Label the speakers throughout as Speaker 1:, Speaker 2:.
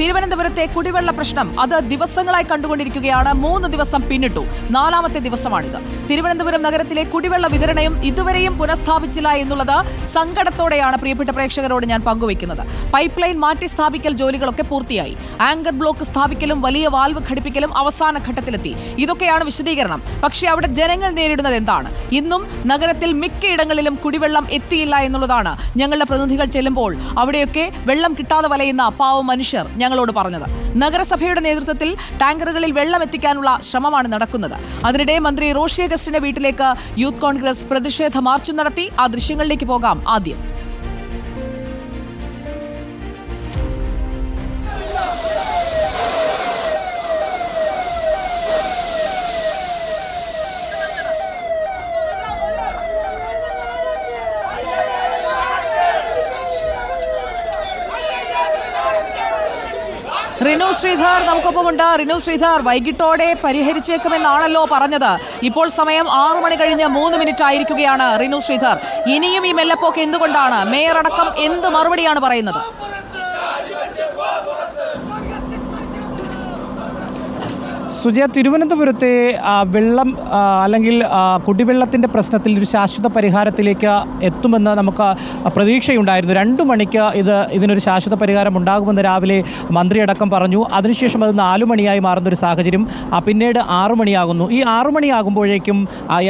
Speaker 1: തിരുവനന്തപുരത്തെ കുടിവെള്ള പ്രശ്നം അത് ദിവസങ്ങളായി കണ്ടുകൊണ്ടിരിക്കുകയാണ്. മൂന്ന് ദിവസം പിന്നിട്ടു. നാലാമത്തെ ദിവസമാണിത്. തിരുവനന്തപുരം നഗരത്തിലെ കുടിവെള്ള വിതരണയും ഇതുവരെയും പുനഃസ്ഥാപിച്ചില്ല എന്നുള്ളത് സങ്കടത്തോടെയാണ് പ്രിയപ്പെട്ട പ്രേക്ഷകരോട് ഞാൻ പങ്കുവയ്ക്കുന്നത്. പൈപ്പ് ലൈൻ മാറ്റി സ്ഥാപിക്കൽ ജോലികളൊക്കെ പൂർത്തിയായി. ആങ്കർ ബ്ലോക്ക് സ്ഥാപിക്കലും വലിയ വാൽവ് ഘടിപ്പിക്കലും അവസാന ഘട്ടത്തിലെത്തി. ഇതൊക്കെയാണ് വിശദീകരണം. പക്ഷേ അവിടെ ജനങ്ങൾ നേരിടുന്നത് എന്താണ്? ഇന്നും നഗരത്തിൽ മിക്കയിടങ്ങളിലും കുടിവെള്ളം എത്തിയില്ല എന്നുള്ളതാണ് ഞങ്ങളുടെ പ്രതിനിധികൾ ചെല്ലുമ്പോൾ അവിടെയൊക്കെ വെള്ളം കിട്ടാതെ വലയുന്ന പാവം മനുഷ്യർ ഞങ്ങളോട് പറഞ്ഞത്. നഗരസഭയുടെ നേതൃത്വത്തിൽ ടാങ്കറുകളിൽ വെള്ളം എത്തിക്കാനുള്ള ശ്രമമാണ് നടക്കുന്നത്. അതിനിടെ മന്ത്രി റോഷി അഗസ്റ്റിന്റെ വീട്ടിലേക്ക് യൂത്ത് കോൺഗ്രസ് പ്രതിഷേധ മാർച്ചും നടത്തി. ആ ദൃശ്യങ്ങളിലേക്ക് പോകാം ആദ്യം. റിനു ശ്രീധർ നമുക്കൊപ്പമുണ്ട്. റിനു ശ്രീധർ വൈകിട്ടോടെ പരിഹരിച്ചേക്കുമെന്നാണല്ലോ പറഞ്ഞത്. ഇപ്പോൾ സമയം ആറു മണി കഴിഞ്ഞ് മൂന്ന് മിനിറ്റ് ആയിരിക്കുകയാണ് റിനു ശ്രീധർ. ഇനിയും ഈ മെല്ലപ്പോക്ക് എന്തുകൊണ്ടാണ്? മേയർ അടക്കം എന്ത് മറുപടിയാണ് പറയുന്നത്?
Speaker 2: സുജയ തിരുവനന്തപുരത്തെ വെള്ളം അല്ലെങ്കിൽ കുടിവെള്ളത്തിന്റെ പ്രശ്നത്തിൽ ഒരു ശാശ്വത പരിഹാരത്തിലേക്ക് എത്തുമെന്ന് നമുക്ക് പ്രതീക്ഷയുണ്ടായിരുന്നു. രണ്ടു മണിക്ക് ഇത് ഇതിനൊരു ശാശ്വത പരിഹാരം ഉണ്ടാകുമെന്ന് രാവിലെ മന്ത്രിയടക്കം പറഞ്ഞു. അതിനുശേഷം അത് നാലു മണിയായി മാറുന്ന ഒരു സാഹചര്യം പിന്നീട് ആറു മണിയാകുന്നു. ഈ ആറു മണിയാകുമ്പോഴേക്കും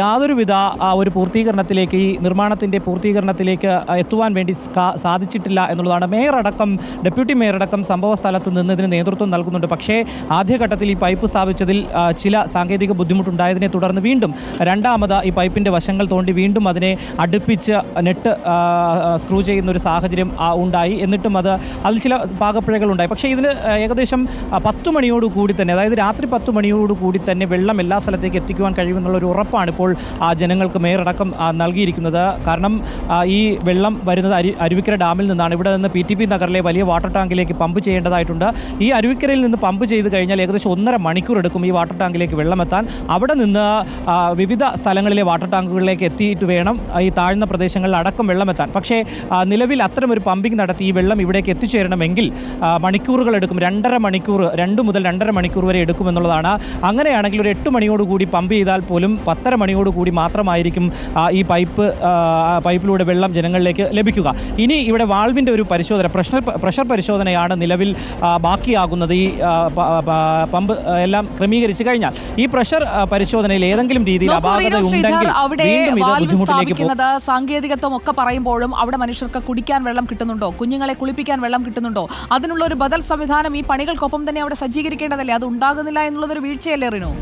Speaker 2: യാതൊരുവിധ ഒരു പൂർത്തീകരണത്തിലേക്ക് ഈ നിർമ്മാണത്തിന്റെ പൂർത്തീകരണത്തിലേക്ക് എത്തുവാൻ വേണ്ടി സാധിച്ചിട്ടില്ല എന്നുള്ളതാണ്. മേയർ അടക്കം ഡെപ്യൂട്ടി മേയർ അടക്കം സംഭവ സ്ഥലത്ത് നിന്ന് ഇതിന് നേതൃത്വം നൽകുന്നുണ്ട്. പക്ഷേ ആദ്യഘട്ടത്തിൽ ഈ പൈപ്പ് സ്ഥാപിച്ചതിൽ ചില സാങ്കേതിക ബുദ്ധിമുട്ടുണ്ടായതിനെ തുടർന്ന് വീണ്ടും രണ്ടാമത് ഈ പൈപ്പിന്റെ വശങ്ങൾ തോണ്ടി വീണ്ടും അതിനെ അടുപ്പിച്ച് ആ, സ്ക്രൂ ചെയ്യുന്ന ഒരു സാഹചര്യം ഉണ്ടായി. എന്നിട്ടും അത് അതിൽ ചില പാകപ്പിഴകൾ ഉണ്ടായി. പക്ഷേ ഇതിന് ഏകദേശം പത്ത് മണിയോട് കൂടി തന്നെ അതായത് രാത്രി പത്ത് മണിയോട് കൂടി തന്നെ വെള്ളം എല്ലാ സ്ഥലത്തേക്ക് എത്തിക്കുവാൻ കഴിയുമെന്നുള്ള ഒരു ഉറപ്പാണ് ഇപ്പോൾ ജനങ്ങൾക്ക് മേയറടക്കം ആ, നൽകിയിരിക്കുന്നത്. കാരണം ഈ വെള്ളം വരുന്നത് അരി അരുവിക്കര ഡാമിൽ നിന്നാണ്. ഇവിടെ നിന്ന് പി ടി പി നഗറിലെ വലിയ വാട്ടർ ടാങ്കിലേക്ക് പമ്പ് ചെയ്യേണ്ടതായിട്ടുണ്ട്. ഈ അരുവിക്കരയിൽ നിന്ന് പമ്പ് ചെയ്ത് കഴിഞ്ഞാൽ ഏകദേശം ഒന്നര മണിക്കൂർ എടുക്കും. ഈ വാട്ടർ ടാങ്കിലേക്ക് വെള്ളമെത്താൻ. അവിടെ നിന്ന് വിവിധ സ്ഥലങ്ങളിലെ വാട്ടർ ടാങ്കുകളിലേക്ക് എത്തിയിട്ട് വേണം ഈ താഴ്ന്ന പ്രദേശങ്ങളിൽ അടക്കം വെള്ളമെത്താൻ. പക്ഷേ നിലവിൽ അത്തരമൊരു പമ്പിംഗ് നടത്തി ഈ വെള്ളം ഇവിടേക്ക് എത്തിച്ചേരണമെങ്കിൽ മണിക്കൂറുകൾ എടുക്കും. രണ്ടര മണിക്കൂർ രണ്ട് മുതൽ രണ്ടര മണിക്കൂർ വരെ എടുക്കുമെന്നുള്ളതാണ് അങ്ങനെയാണെങ്കിൽ ഒരു എട്ട് മണിയോടുകൂടി പമ്പ് ചെയ്താൽ പോലും പത്തര മണിയോടുകൂടി മാത്രമായിരിക്കും ഈ പൈപ്പ് പൈപ്പിലൂടെ വെള്ളം ജനങ്ങളിലേക്ക് ലഭിക്കുക. ഇനി ഇവിടെ വാൾവിന്റെ ഒരു പരിശോധന പ്രഷർ പ്രഷർ പരിശോധനയാണ് നിലവിൽ ബാക്കിയാകുന്നത്. ഈ പമ്പ് എല്ലാം ക്രമീകരിച്ചു കഴിഞ്ഞാൽ ഈ പ്രഷർ പരിശോധനയിൽ ഏതെങ്കിലും രീതിയിൽ
Speaker 1: സ്ഥാപിക്കുന്നത് സാങ്കേതികത്വം ഒക്കെ പറയുമ്പോഴും അവിടെ മനുഷ്യർക്ക് കുടിക്കാൻ വെള്ളം കിട്ടുന്നുണ്ടോ? കുഞ്ഞുങ്ങളെ കുളിപ്പിക്കാൻ വെള്ളം കിട്ടുന്നുണ്ടോ? അതിനുള്ള ഒരു ബദൽ സംവിധാനം ഈ പണികൾക്കൊപ്പം തന്നെ അവിടെ സജ്ജീകരിക്കേണ്ടതല്ലേ? അത് ഉണ്ടാകുന്നില്ല എന്നുള്ളതൊരു വീഴ്ചയല്ലേ റിനു?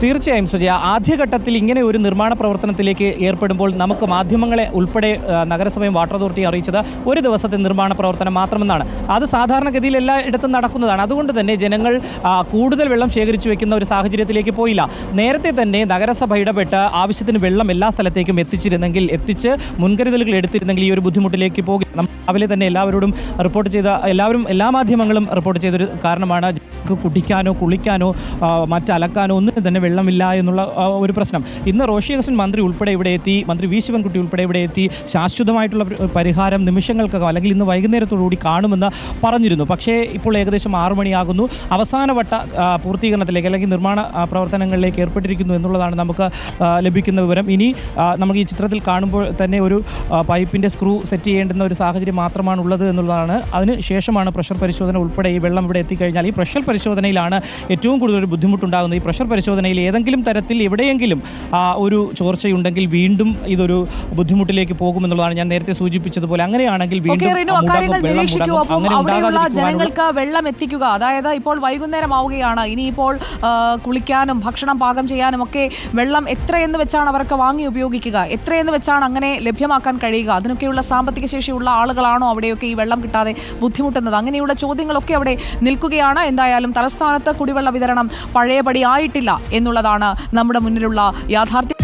Speaker 2: തീർച്ചയായും സുജയ ആദ്യഘട്ടത്തിൽ ഇങ്ങനെ ഒരു നിർമ്മാണ പ്രവർത്തനത്തിലേക്ക് ഏർപ്പെടുമ്പോൾ നമുക്ക് മാധ്യമങ്ങളെ ഉൾപ്പെടെ നഗരസഭയും വാട്ടർ അതോറിറ്റി അറിയിച്ചത് ഒരു ദിവസത്തെ നിർമ്മാണ പ്രവർത്തനം മാത്രമെന്നാണ്. അത് സാധാരണഗതിയിൽ എല്ലായിടത്തും നടക്കുന്നതാണ്. അതുകൊണ്ട് തന്നെ ജനങ്ങൾ കൂടുതൽ വെള്ളം ശേഖരിച്ചു വെക്കുന്ന ഒരു സാഹചര്യത്തിലേക്ക് പോയില്ല. നേരത്തെ തന്നെ നഗരസഭ ഇടപെട്ട് ആവശ്യത്തിന് വെള്ളം എല്ലാ സ്ഥലത്തേക്കും എത്തിച്ചിരുന്നെങ്കിൽ എത്തിച്ച് മുൻകരുതലുകൾ എടുത്തിരുന്നെങ്കിൽ ഈ ഒരു ബുദ്ധിമുട്ടിലേക്ക് പോകും രാവിലെ തന്നെ എല്ലാവരോടും റിപ്പോർട്ട് ചെയ്ത എല്ലാവരും എല്ലാ മാധ്യമങ്ങളും റിപ്പോർട്ട് ചെയ്തൊരു കാരണമാണ് കുടിക്കാനോ കുളിക്കാനോ മറ്റലക്കാനോ ഒന്നും തന്നെ വെള്ളമില്ല എന്നുള്ള ഒരു പ്രശ്നം. ഇന്ന് റോഷി അഗസ്റ്റൻ മന്ത്രി ഉൾപ്പെടെ ഇവിടെ എത്തി മന്ത്രി വി ശിവൻകുട്ടി ഉൾപ്പെടെ ഇവിടെ എത്തി ശാശ്വതമായിട്ടുള്ള പരിഹാരം നിമിഷങ്ങൾക്കകം അല്ലെങ്കിൽ ഇന്ന് വൈകുന്നേരത്തോടുകൂടി കാണുമെന്ന് പറഞ്ഞിരുന്നു. പക്ഷേ ഇപ്പോൾ ഏകദേശം ആറു മണിയാകുന്നു. അവസാനവട്ട പൂർത്തീകരണത്തിലേക്ക് അല്ലെങ്കിൽ നിർമ്മാണ പ്രവർത്തനങ്ങളിലേക്ക് ഏർപ്പെട്ടിരിക്കുന്നു എന്നുള്ളതാണ് നമുക്ക് ലഭിക്കുന്ന വിവരം. ഇനി നമുക്ക് ഈ ചിത്രത്തിൽ കാണുമ്പോൾ തന്നെ ഒരു പൈപ്പിന്റെ സ്ക്രൂ സെറ്റ് ചെയ്യേണ്ടുന്ന ഒരു സാഹചര്യം മാത്രമാണ് ഉള്ളത് എന്നുള്ളതാണ്. അതിന് ശേഷമാണ് പ്രഷർ പരിശോധന ഉൾപ്പെടെ ഈ വെള്ളം ഇവിടെ എത്തിക്കഴിഞ്ഞാൽ ഈ പ്രഷർ പരിശോധനയിലാണ് ഏറ്റവും കൂടുതൽ ഒരു ബുദ്ധിമുട്ടുണ്ടാകുന്നത്. ഈ പ്രഷർ പരിശോധനയിൽ ഏതെങ്കിലും തരത്തിൽ എവിടെയെങ്കിലും ആ, ഒരു ചോർച്ചയുണ്ടെങ്കിൽ വീണ്ടും ഇതൊരു ബുദ്ധിമുട്ടിലേക്ക് പോകുമെന്നുള്ളതാണ് ഞാൻ നേരത്തെ സൂചിപ്പിച്ചതുപോലെ. അങ്ങനെയാണെങ്കിൽ
Speaker 1: ജനങ്ങൾക്ക് വെള്ളം എത്തിക്കുക. അതായത് ഇപ്പോൾ വൈകുന്നേരം ആവുകയാണ് ഇനിയിപ്പോൾ കുളിക്കാനും ഭക്ഷണം പാകം ചെയ്യാനും ഒക്കെ വെള്ളം എത്രയെന്ന് വെച്ചാണ് അവർക്ക് വാങ്ങി ഉപയോഗിക്കുക. എത്രയെന്ന് വെച്ചാണ് അങ്ങനെ ലഭ്യമാക്കാൻ കഴിയുക. അതിനൊക്കെയുള്ള സാമ്പത്തിക ശേഷിയുള്ള ആളുകളാണോ അവിടെയൊക്കെ ഈ വെള്ളം കിട്ടാതെ ബുദ്ധിമുട്ടുന്നത്? അങ്ങനെയുള്ള ചോദ്യങ്ങളൊക്കെ അവിടെ നിൽക്കുകയാണ്. എന്തായാലും തലസ്ഥാനത്ത് കുടിവെള്ള വിതരണം പഴയപടി ആയിട്ടില്ല എന്നുള്ളതാണ് നമ്മുടെ മുന്നിലുള്ള യാഥാർത്ഥ്യം.